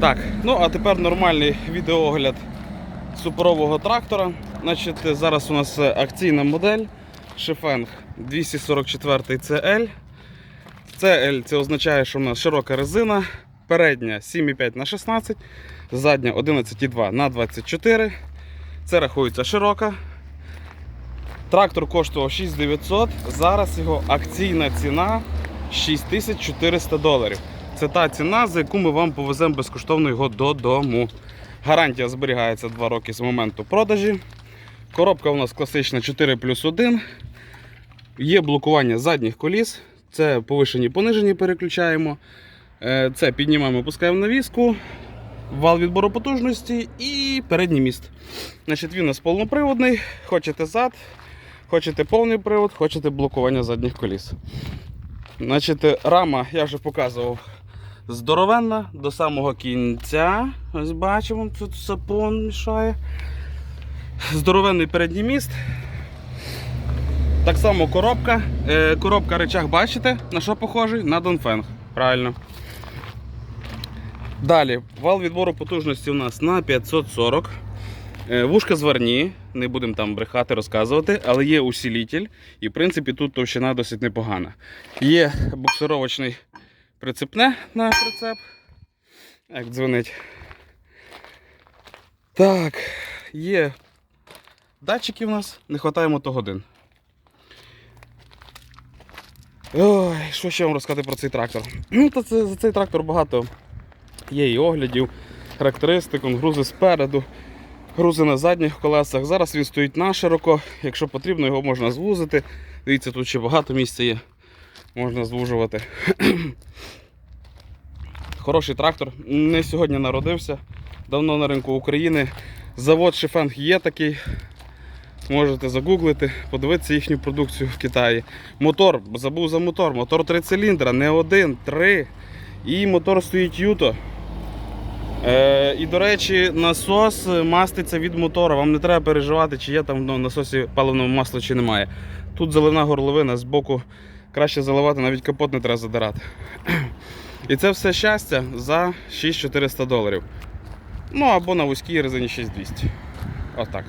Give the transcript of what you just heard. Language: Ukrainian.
Так, ну а тепер нормальний відеоогляд суперового трактора. Значить, зараз у нас е, акційна модель Шефенг 244 CL. CL це означає, що в нас широка резина, передня 7,5 на 16, задня 11,2 на 24. Це рахується широка. Трактор коштував 6900, зараз його акційна ціна 6400 доларів. Це та ціна, за яку ми вам повеземо безкоштовно його додому. Гарантія зберігається 2 роки з моменту продажі. Коробка у нас класична 4 плюс 1. Є блокування задніх коліс. Це повишені понижені переключаємо. Е, Це піднімаємо, опускаємо навіску, вал відбору потужності і передній міст. Значить, Він у нас повноприводний. Хочете зад, хочете повний привод, хочете блокування задніх коліс. Значить, рама я вже показував здоровенна до самого кінця. Ось бачимо, тут сапон мішає. Здоровенний передній міст. Так само коробка. Е, коробка речах, бачите, на що похожий? На Донфенг. Правильно. Далі, вал відбору потужності у нас на 540. Е, Вушка зварні, не будемо там брехати, розказувати, але є усилитель, і в принципі тут товщина досить непогана. Є буксировочний прицепне на прицеп. Як дзвонить. Так, є датчики у нас, не вистачає мотогодин. Ой, що ще вам розказати про цей трактор? Ну, то це, за цей трактор багато є і оглядів, характеристик, грузи спереду, грузи на задніх колесах. Зараз він стоїть на широко. Якщо потрібно, його можна звузити. Дивіться, тут ще багато місця є. Можна звужувати. Хороший трактор. Не сьогодні народився. Давно на ринку України. Завод Шифенг є такий. Можете загуглити, подивитися їхню продукцію в Китаї. Мотор, забув за мотор. Мотор 3 циліндра, не один, три. І мотор стоїть Юто. Е, і, до речі, насос маститься від мотора. Вам не треба переживати, чи є там в насосі паливного масла, чи немає. Тут заливна горловина, з боку краще заливати, навіть капот не треба задирати. І це все щастя за 6400 доларів. Ну або на вузькій резині 6200. Отак.